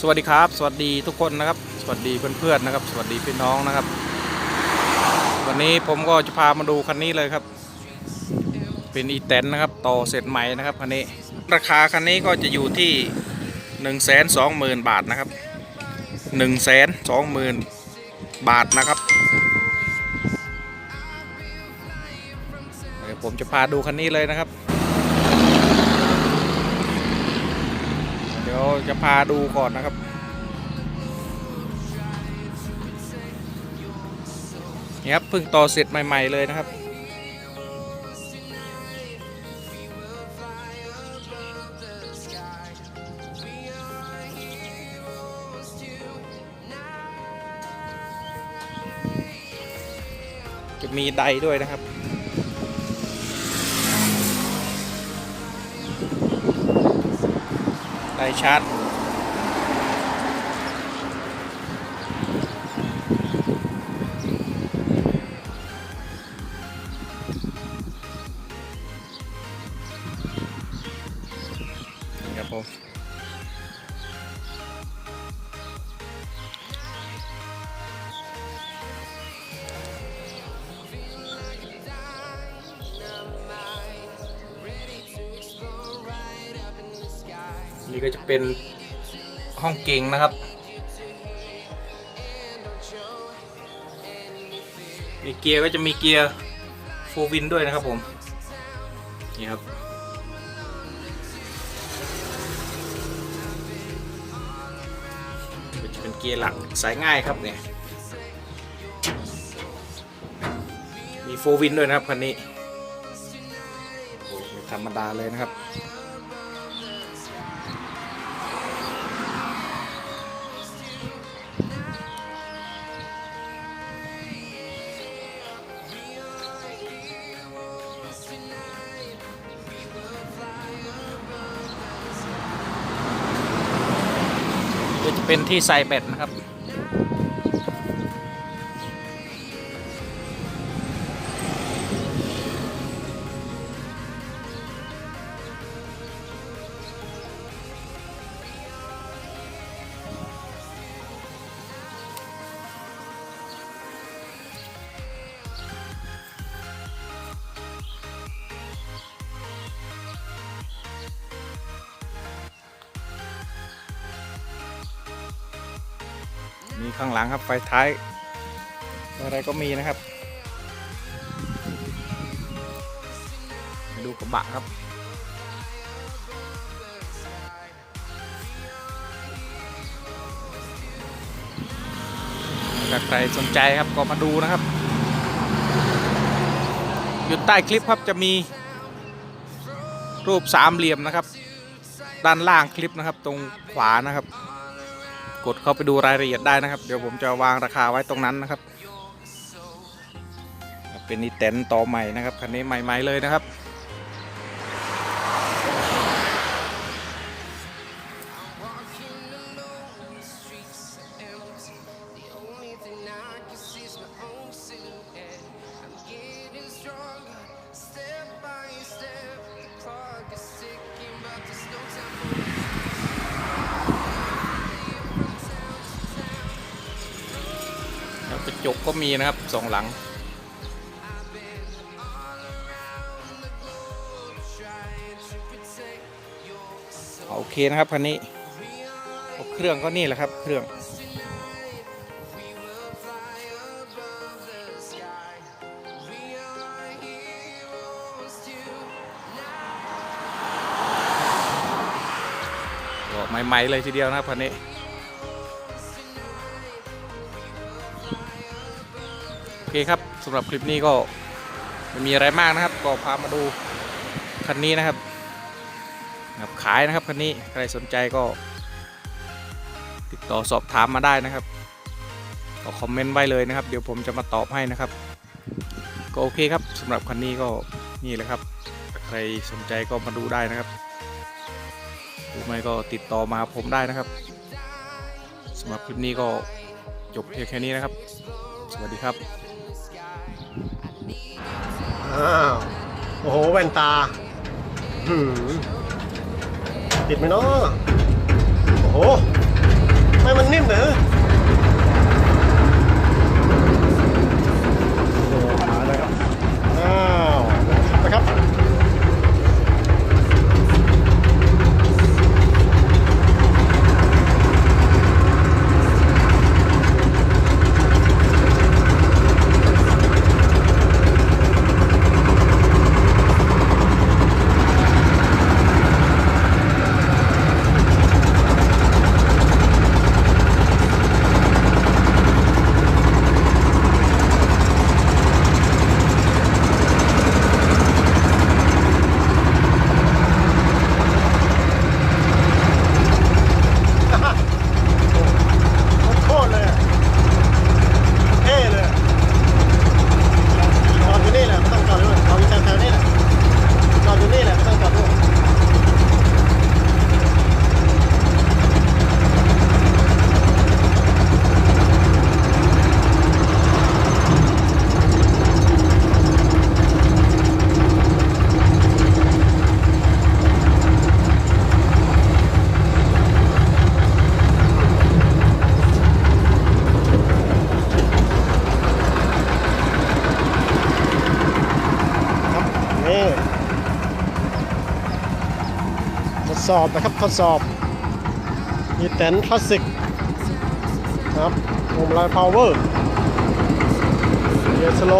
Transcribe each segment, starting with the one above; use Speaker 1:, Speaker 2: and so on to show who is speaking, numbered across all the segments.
Speaker 1: สวัสดีครับ สวัสดีทุกคนนะครับ สวัสดีเพื่อนๆนะครับ สวัสดีพี่น้องนะครับ วันนี้ผมก็จะพามาดูคันนี้เลยครับ เป็นอีแตนนะครับต่อเสร็จใหม่นะครับคันนี้ ราคาคันนี้ก็จะอยู่ที่1นึ่งแสนสองหมื่นบาทนะครับ1นึ่งแสนสองหมื่นบาทนะครับเดี๋ยวผมจะพาดูคันนี้เลยนะครับ ดี๋ยวจะพาดูก่อนนะครับ นี่ครับเพิ่งต่อเสร็จใหม่ ๆ เลยนะครับจะมีไดด้วยนะครับ ไดชาร์จครับผม นี่ก็จะเป็นห้องเก่งนะครับมีเกียร์ก็จะมีเกียร์โฟวินด้วยนะครับผม นี่ครับ จะเป็นเกียร์หลักสายง่ายครับเนี่ย มีโฟวินด้วยนะครับคันนี้ ไม่ธรรมดาเลยนะครับ เป็นที่ใส่แบตนะครับ มีข้างหลังครับไฟท้าย อะไรก็มีนะครับ ดูกระบะครับถ้าใครสนใจครับก็มาดูนะครับ อยู่ใต้คลิปครับจะมีรูปสามเหลี่ยมนะครับ ด้านล่างคลิปนะครับ ตรงขวานะครับ กดเข้าไปดูรายละเอียดได้นะครับ เดี๋ยวผมจะวางราคาไว้ตรงนั้นนะครับ เป็นนีเตนต่อใหม่นะครับคันนี้ใหม่ๆเลยนะครับ จกก็มีนะครับสองหลัง โอเคนะครับคันนี้เครื่องก็นี่แหละครับ เครื่องก็ใหม่ ๆ เลยทีเดียวนะครับคันนี้ อเคครับสำหรับคลิปนี้ก็ไม่มีอะไรมากนะครับ ก็พามาดูคันนี้นะครับนะครับขายนะครับคันนี้ใครสนใจก็ ติดต่อสอบถามมาได้นะครับก็คอมเมนต์ไว้เลยนะครับ เดี๋ยวผมจะมาตอบให้นะครับ ก็โอเคครับสำหรับคันนี้ก็นี่แหละครับ ใครสนใจก็มาดูได้นะครับหรือไม่ก็ติดต่อมาผมได้นะครับสำหรับคลิปนี้ก็จบเพียงแค่นี้นะครับ สวัสดีครับ
Speaker 2: ว่นตาหืมติดไหมเนาะโอ้โหไม่มันนิ่มเหรอมาแล้วครับอ้าวนะครับ โคตรเลยอะเท่เลยอะจอดอยู่นี่แหละไม่ต้องจอดด้วยจอดอยู่แถวๆนี่แหละจอดอยู่นี่แหละไม่ต้องจอดด้วยครับนี่ทด สอบนะครับทดสอบ มีแตนคลาสสิกครับวงลายพาวเวอร์เยสโล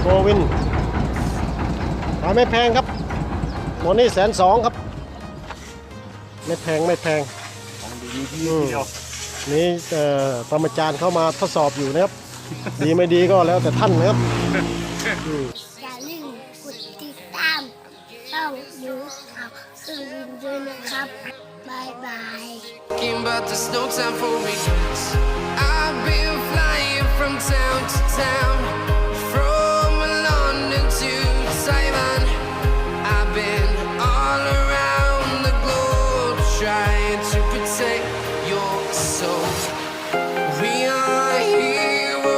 Speaker 2: โกวินขายไม่แพงครับหมดนี่แสนสองครับ ไม่แพงไม่แพง
Speaker 3: ของดีมีที่
Speaker 2: อืม
Speaker 3: เดียว
Speaker 2: นี่เอ่อปรมาจารย์เข้ามาทดสอบอยู่นะครับ ดีไม่ดีก็แล้วแต่ท่านนะครับ อืม
Speaker 4: อย่าลืมกดติดตามช่องยูข่าวเครื่องบินด้วยนะครับบายบาย
Speaker 5: Talking but there's no time for me. I've been flying from town to town.